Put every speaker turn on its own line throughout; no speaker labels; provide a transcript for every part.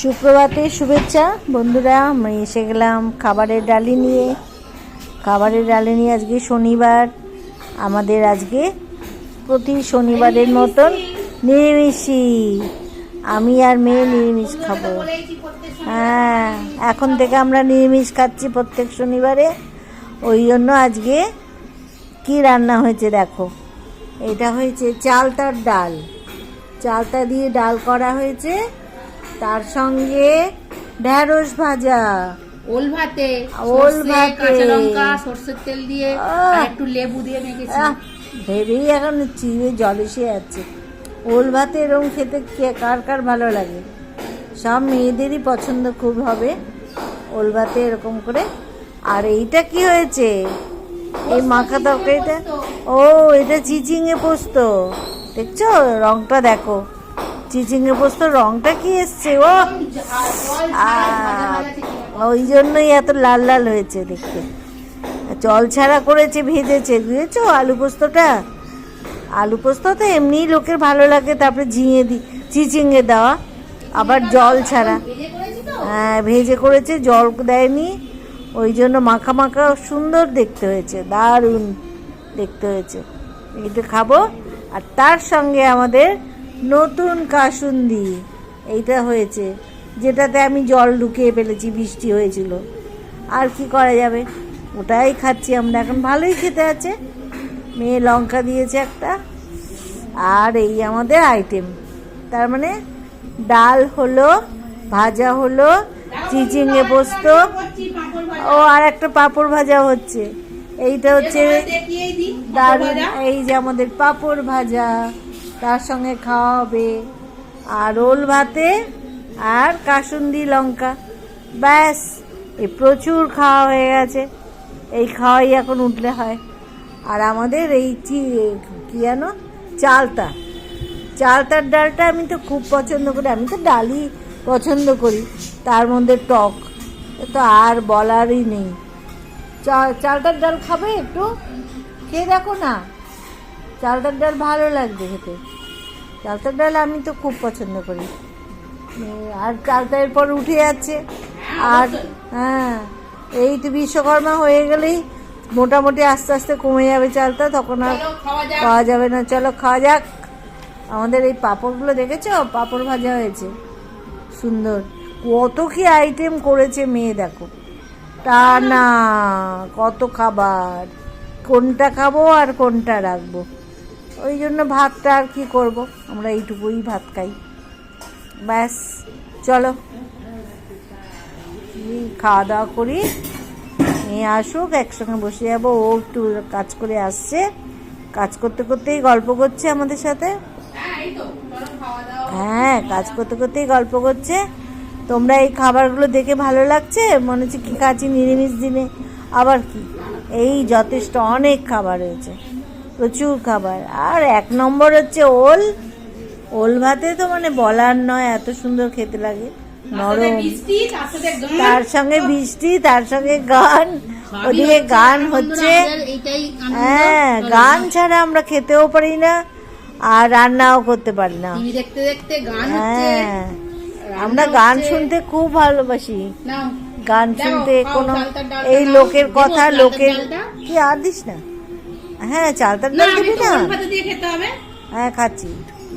সুপ্রভাতে শুভেচ্ছা। বন্ধুরা আমি এসে গেলাম খাবারের ডালি নিয়ে। খাবারের ডালি নিয়ে আজকে শনিবার। আমাদের আজকে প্রতি শনিবারের মতন নিরামিষই। আমি আর মেয়ে নিরামিষ খাব। হ্যাঁ এখন থেকে আমরা নিরামিষ খাচ্ছি প্রত্যেক শনিবারে। ওই জন্য আজকে কি রান্না হয়েছে দেখো। এটা হয়েছে চালতার ডাল। চালতা দিয়ে ডাল করা হয়েছে। তার সঙ্গে ঢ্যাঁড়স ভাজা।
ওল ভাতে
ওল ভাতে।
কাঁচা লঙ্কা সর্ষের তেল দিয়ে। আর একটু লেবু দিয়ে মেখেছি।
ভেবেই এখন চিড়ে জল এসে যাচ্ছে ওল ভাতে এরকম খেতে কার কার ভালো লাগে? সব মেয়েদেরই পছন্দ খুব হবে। ওল ভাতে এরকম করে। আর এইটা কি হয়েছে? এই মাখা তরকারিটা? ও এটা চিচিঙে পোস্ত। দেখছ? রংটা দেখো। চিচিঙে পোস্ত রংটা কি এসছে ও ওই জন্যই এত লাল লাল হয়েছে দেখতে। জল ছাড়া করেছে, ভেজেছে, বুঝেছ? আলু পোস্তটা? আলু পোস্ত তো এমনিই লোকের ভালো লাগে, তারপরে ঝিঙে দি চিচিঙে দেওয়া। আবার জল ছাড়া। হ্যাঁ ভেজে করেছে, জল দেয়নি। ওই জন্য মাখা মাখা সুন্দর দেখতে হয়েছে, দারুণ দেখতে হয়েছে। এটা খাব। আর তার সঙ্গে আমাদের নতুন কাসুন্দি এইটা হয়েছে যেটাতে আমি জল ঢুকিয়ে ফেলেছি বৃষ্টি হয়েছিল। আর কি করা যাবে? ওটাই খাচ্ছি আমরা এখন। ভালোই খেতে আছে। মেয়ে লঙ্কা দিয়েছে একটা। আর এই আমাদের আইটেম তার মানে ডাল হলো ভাজা হলো চিচিঙে পোস্ত। ও আর একটা পাঁপড় ভাজা হচ্ছে। এইটা হচ্ছে দারুণ। এই যে আমাদের পাঁপড় ভাজা। তার সঙ্গে খাওয়া হবে আর রোল ভাতে আর কাসুন্দি লঙ্কা। ব্যাস এই প্রচুর খাওয়া হয়ে গেছে। এই খাওয়াই এখন উঠলে হয়। আর আমাদের এই কি জানো? চালতা। চালতার ডালটা আমি তো খুব পছন্দ করি। আমি তো ডালই পছন্দ করি। তার মধ্যে টক। তো আর বলারই নেই। চা- চালতার ডাল খাবে একটু? খেয়ে দেখো না। চালটার ডাল ভালো লাগবে খেতে। চালতার ডাল আমি তো খুব পছন্দ করি। আর চালতা এরপর উঠে যাচ্ছে। আর হ্যাঁ এই তো বিশ্বকর্মা হয়ে গেলেই মোটামুটি আস্তে আস্তে কমে যাবে চালটা তখন আর খাওয়া যাবে না। চলো খাওয়া যাক। আমাদের এই পাঁপড়গুলো দেখেছ? পাঁপড় ভাজা হয়েছে। সুন্দর। কত কি আইটেম করেছে মেয়ে দেখো। তা না কত খাবার। কোনটা খাব আর কোনটা রাখব? ওই জন্য ভাতটা আর কি করব? আমরা এইটুকুই ভাত খাই। ব্যাস, চলো। খাওয়া দাওয়া করি। নিয়ে আসুক, একসঙ্গে বসে যাব। ও একটু কাজ করে আসছে। কাজ করতে করতেই গল্প করছে আমাদের সাথে। হ্যাঁ কাজ করতে করতেই গল্প করছে। তোমরা এই খাবারগুলো দেখে ভালো লাগছে? মনে হচ্ছে কি খাচ্ছি নিরামিষ দিনে। আবার কি? এই যথেষ্ট অনেক খাবার হয়েছে প্রচুর খাবার। আর এক নম্বর হচ্ছে ওল। ওল ভাতে তো মানে বলার নয় এত সুন্দর খেতে লাগে। নরম। তার সঙ্গে বৃষ্টি তার সঙ্গে গান। ওদিকে গান হচ্ছে। হ্যাঁ গান ছাড়া আমরা খেতেও পারি না আর রান্নাও করতে পারি না।
দেখতে দেখতে গান
হ্যাঁ। আমরা গান শুনতে খুব ভালোবাসি। গান শুনতে কোনো এই লোকের কথা লোকের কি আর দিস না? হ্যাঁ চালতার
না
ডাল দিবি
তো
না?
দিয়ে খেতে হবে।
হ্যাঁ খাচ্ছি।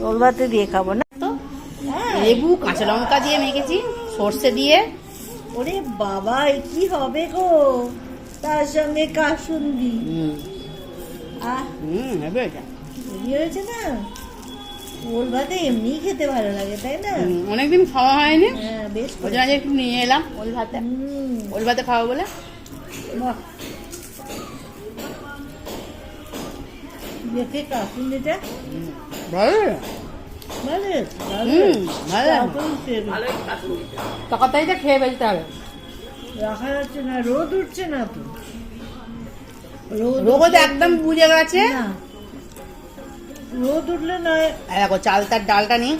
ওল ভাতে দিয়ে খাব না
তো। লেবু কাঁচা লঙ্কা দিয়ে মেখেছি সর্ষে দিয়ে।
ওরে বাবা কি হবে গো? তার সঙ্গে কাসুন্দি হয়েছে না? ওল ভাতে এমনি খেতে ভালো লাগে তাই না?
অনেকদিন খাওয়া হয়নি।
হ্যাঁ বেশ
একটু নিয়ে এলাম। ওল ভাতে। ওল ভাতে খাব বলে।
দেখে
ভালো?
ভালো ভালো। খেয়ে
ফেলতে হবে।
রাখা যাচ্ছে না রোদ উঠছে না তো। রোদ
রোদ একদম বুঝে গেছে।
রোদ উঠলে নয়।
আর দেখো চালতার ডালটা নিয়ে।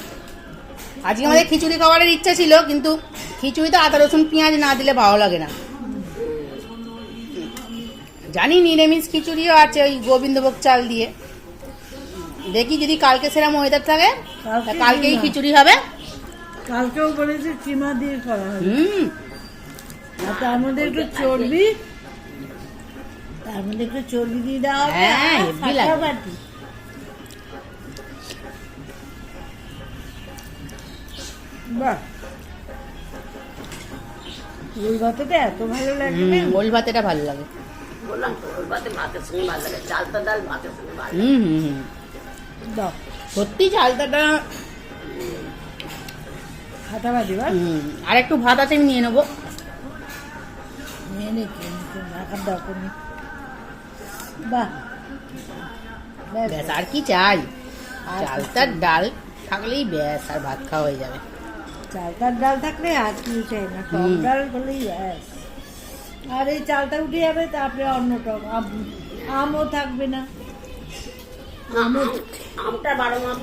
আজকে আমাদের খিচুড়ি খাওয়ার ইচ্ছা ছিল কিন্তু খিচুড়িতে আদা রসুন পেঁয়াজ না দিলে ভালো লাগে না। জানি নিরামিষ খিচুড়িও আছে ওই গোবিন্দভোগ চাল দিয়ে। দেখি যদি কালকে সেরকম ওয়েদার থাকে কালকেই খিচুড়ি হবে।
কালকেও বলেছে চিমা দিয়ে করা হবে।
হুম।
আর তার একটু চর্বি তার মধ্যে একটু চর্বি দিয়ে দেওয়া
হ্যাঁ,
বাহ। ভাতটা এত ভালো লাগে
ওল ভাতেটা ভালো লাগে।
বললাম তো ওর ভাতে ভাতের সঙ্গে ভালো লাগে চালতা ডাল ভাতের সঙ্গে ভালো লাগে।
হুম হুম হুম।
দাও
সত্যি চালতাটা
ফাটাফাটি বা
আর একটু ভাত আছে আমি নিয়ে নেব।
নিয়ে নে কে ঢাকার দরকার নেই বাহ। ব্যাস,
ব্যাস আর কি চাই?
আর
চালতার ডাল থাকলেই ব্যাস আর ভাত খাওয়া হয়ে যাবে।
চালতার ডাল থাকলে আর কিছু চাই? না টক ডাল হলেই ব্যাস। আর এই চালটা উঠে যাবে তারপরে অন্য টক আম- আমও থাকবে না।
আম- আমটা বারো মাস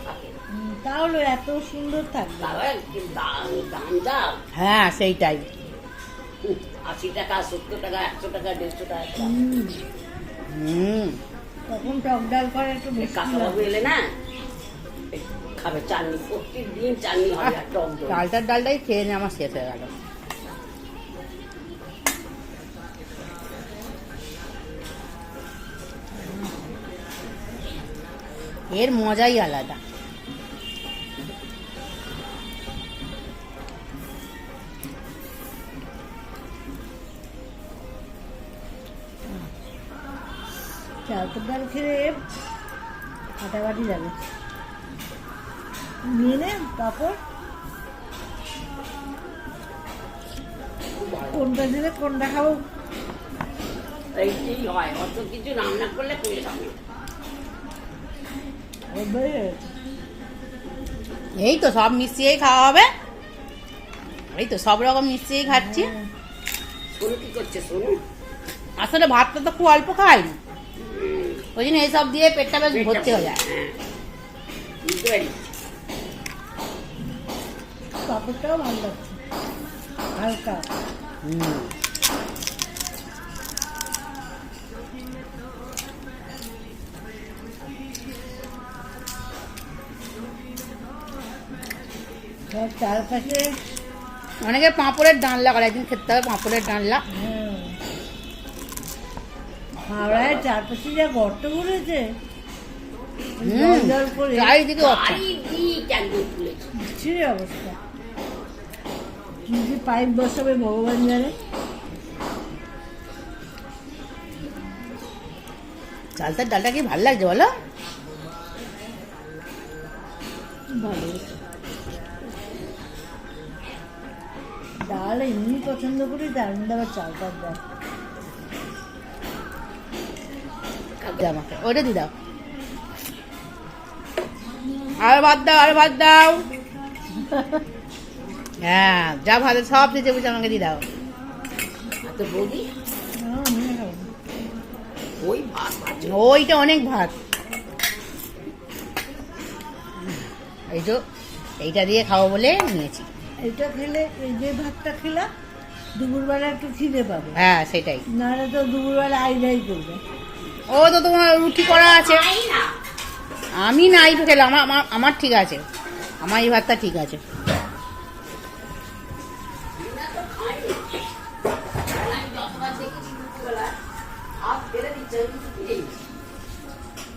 তাহলে এত সুন্দর থাকবে।
হ্যাঁ সেইটাই।
আশি টাকা সত্তর টাকা একশো টাকা দেড়শো টাকা।
হুম, তখন টক ডাল করে একটু
কাকাবাবু এলে না খাবে চাটনি প্রত্যেকদিন চাটনি হবে টক।
চালতার ডালটাই খেয়ে নিয়ে আমার শেষ হয়ে গেল। এর মজাই আলাদা।
চালতার ডাল খেলে ফাটাফাটি যাবে। নিয়ে তারপর কোনটা দিলে কোনটা খাব?
এইটাই হয়, অত কিছু রান্না করলে।
এই তো সব মিশিয়েই খাওয়া হবে। এই তো সব রকম মিশিয়েই খাচ্ছি।
হ্যাঁ।
কি করছে
আসলে ভাতটা তো খুব অল্প খাই ওই জন্য এইসব দিয়ে পেটটা বেশ ভর্তি হয়ে যায়।
হ্যাঁ।
পাপড়টাও ভালো লাগছে। হালকা।
হুম।
সব চারপাশে
অনেকে পাঁপড়ের ডালনা করে একদিন খেতে হবে পাঁপড়ের ডালনা
হ্যাঁ। হাওড়ায় চারপাশে যা গর্ত করেছে
চারিদিকে
অবস্থা। কি পাইপ বসাবে ভগবান জানে।
চালতার ডালটা কি ভালো লাগছে বলো?
ভালো। পছন্দ করি তার মধ্যে আবার চালটার
দাও আমাকে ওটা দি দাও। আর ভাত দাও আর ভাত দাও। হ্যাঁ যা ভাত সব দিতে বুঝে আমাকে দিয়ে দাও।
তো বৌদি?
না, আমি খাব না।
ওই ভাত
ওইটা অনেক ভাত। এই তো এইটা দিয়ে খাব বলে নিয়েছি।
এটা খেলে এই যে ভাতটা খেলাম দুপুরবেলা একটু খিদে পাবে।
হ্যাঁ সেটাই।
নাহলে তো দুপুরবেলা আইডাই করবে।
ও তো তোমার রুটি করা আছে। আমি নাই খেলাম আমার আমার- আমার ঠিক আছে। আমার এই ভাতটা ঠিক আছে।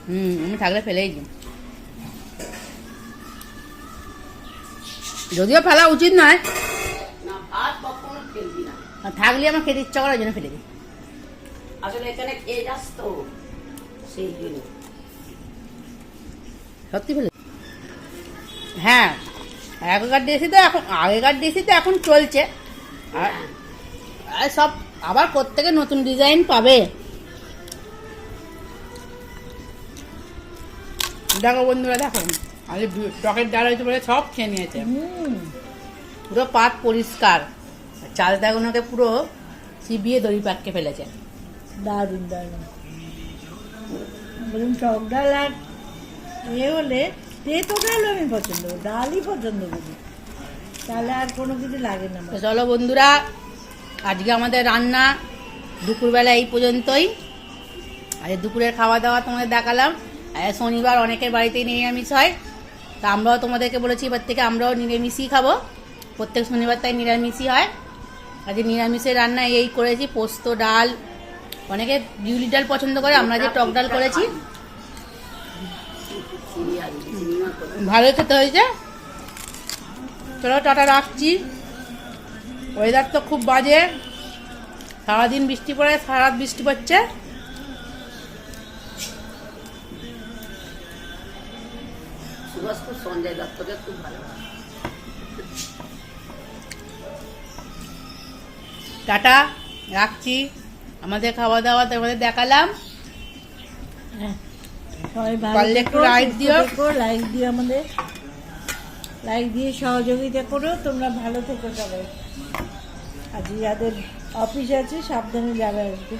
হুম আমি থাকলে ফেলেই দিই যদিও ফেলা উচিত নয় থাকলে আমার খেতে ইচ্ছা করার জন্য ফেলে দিই।
আসলে এখানে খেয়ে যাস তো সেই জন্য
সত্যি ফেলে হ্যাঁ আগেকার দেশে তো এখন আগেকার দেশে তো এখন চলছে। আর আর সব আবার প্রত্যেকে নতুন ডিজাইন পাবে। দেখো বন্ধুরা দেখো। আরে টকের ডাল হয়েছে বলে সব খেয়ে নিয়েছে। পুরো পাত পরিষ্কার। চালটাগুলোকে পুরো চিবিয়ে দড়ি পাটকে ফেলেছে।
দারুণ দারুণ। বলুন টক ডাল আর এ হলে তেতো ডাল আমি পছন্দ ডালই পছন্দ করি। তাহলে আর কোনো কিছু লাগে না
চলো বন্ধুরা আজকে আমাদের রান্না দুপুরবেলা এই পর্যন্তই। আজ দুপুরের খাওয়া দাওয়া তোমাদের দেখালাম। আর শনিবার অনেকের বাড়িতেই নিরামিষ হয়। তা আমরাও তোমাদেরকে বলেছি এবার থেকে আমরাও নিরামিষই খাব। প্রত্যেক শনিবার তাই নিরামিষই হয়। আজকে নিরামিষের রান্না এই করেছি, পোস্ত, ডাল। অনেকে বিউলি ডাল পছন্দ করে, আমরা যে টক ডাল করেছি। ভালোই খেতে হয়েছে। চলো, টাটা রাখছি। ওয়েদার তো খুব বাজে। সারাদিন বৃষ্টি পড়ে সারা বৃষ্টি পড়ছে।
সুভাষপুর সঞ্জয় দত্তকে খুব ভালো
টাটা রাখছি। আমাদের খাওয়া দাওয়া তোমাদের দেখালাম। পারলে একটু দিও।
লাইক দিও আমাদের। লাইক দিয়ে সহযোগিতা করো তোমরা ভালো থেকে সবাই। আজ যাদের অফিস আছে সাবধানে যাবে আসবে